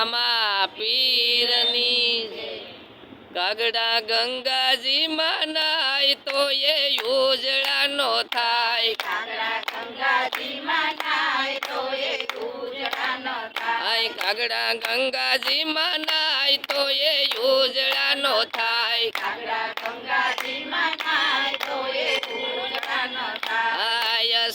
રામા પીરની કાગડા ગંગાજી માં નાય તો એ યોજડા નો થાય. કાગડા ગંગાજીમાં નાય તો એ યોજડા નો થાય. કાગડા ગંગાજી માં તો એ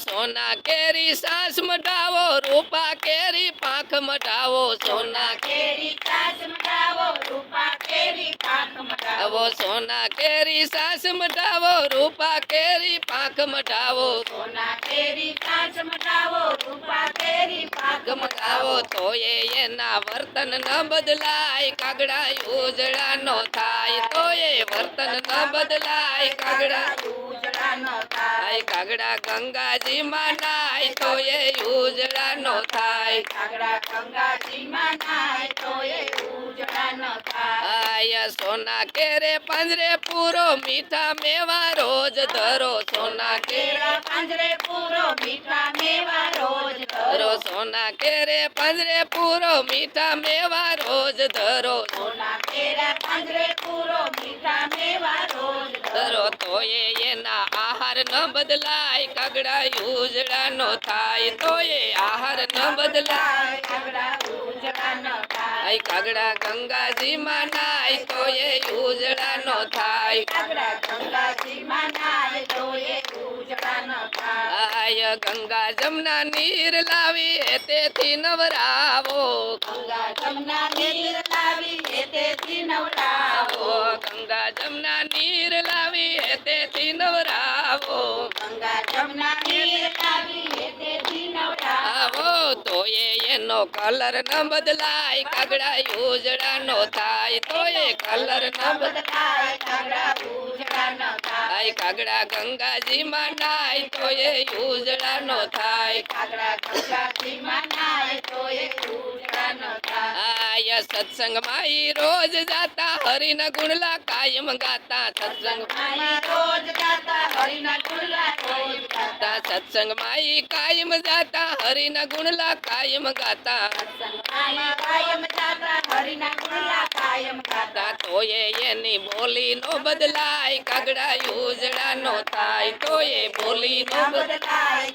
સોના કેરી સાસ મટાવો રૂપા કેરી પાંખ મટાવો સોના કેરી સાસ મટાવો રૂપા કેરી પાંખ મટાવો સોના કેરી સાસ મટાવો રૂપા કેરી પાંખ મટાવો સોના કેરી સાસ મટાવો રૂપા કેરી પાંખ મટાવો તો એ એના વર્તન ન બદલાય કાગડા ઉજળા નો થાય. તો એ વર્તન ન બદલાય કાગડા થાય કાગડા ગંગાજી માં નાય તો એ ઉજળા નો થાય. કાગડા ગંગાજીમાં નાય તો એ ઉજળા નો થાય. આયા સોના કેરે પાંજરે પૂરો મીઠા મેવા રોજ ધરો. સોના કેરે પાંજરે પૂરો મીઠા મેવા રોજ ધરો. સોના કેરે પાંજરે પૂરો મીઠા મેવા રોજ ધરો. સોના કેરે પાંજરે પૂરો મીઠા મેવા રોજ ધરો તો એ એના આહાર ન બદલાય, કાગડા ઉજળા નો થાય તો એ આહાર ન બદલાય. કાગડા ગંગાજી માં નાય તો એ ઉજળા નો થાય. આય ગંગા જમના નીર લાવી તેથી નવરાવો. ગંગા જમના નીર લાવી તેથી નવરાવો. ગંગા જમના નીર લાવી તેથી નવરાવો. ગંગા જમના નીર લાવી તેથી આવો તો એ એનો કલર ન બદલાય, કાગડા ઉજળા નો થાય. તોય કલર ન બદલાય, કાગડા કાગડા ગંગાજી માં નાય, તોય ઉજળા નો થાય. કાગડા સત્સંગમાં રોજ જાતા હરિન ગુણલા કાયમ ગાતા. સત્સંગ રોજ ગાતા, હરિના ગુણલા ગાતા સત્સંગમાં કાયમ જાતા હરિન ગુણલા કાયમ ગાતા તો એની બોલી નો બદલાય કાગડા ઉજળા નો થાય તો બોલી નો બદલાય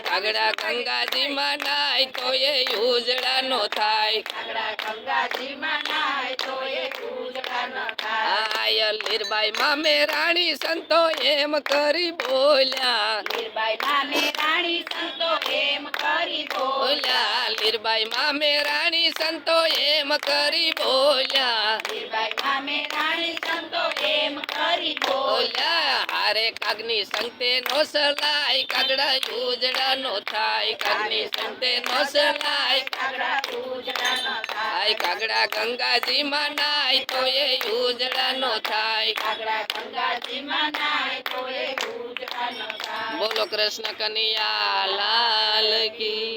કાગડા ગંગાજી માં નાય તો એ ઉજળા નો થાય કાગડા ગંગાજીમાં નાય તો એ ન થાય આય લીરબાઈ મામે રાણી સંતો એમ કરી બોલ્યા. લીરબાઈ નામે રાણી સંતો એમ કરી બોલ્યા. લીરબાઈ મામે રાણી સંતો એમ કરી બોલ્યા. લીરબાઈ નામે રાણી સંતો એમ કરી બોલ્યા. હારે કાગની સંતે નો સલાય કાગડા ઉજડા નો થાય. કાગની સંતે નો સલાય. કાગડા ઉજળા ન થાય. કાગડા ગંગાજી માં નાય તો એ ઉજળા નો થાય. કાગડા ગંગાજીમાં નાય તો એ ઉજળા ન થાય. બોલો કૃષ્ણ કનૈયા લાલ કી.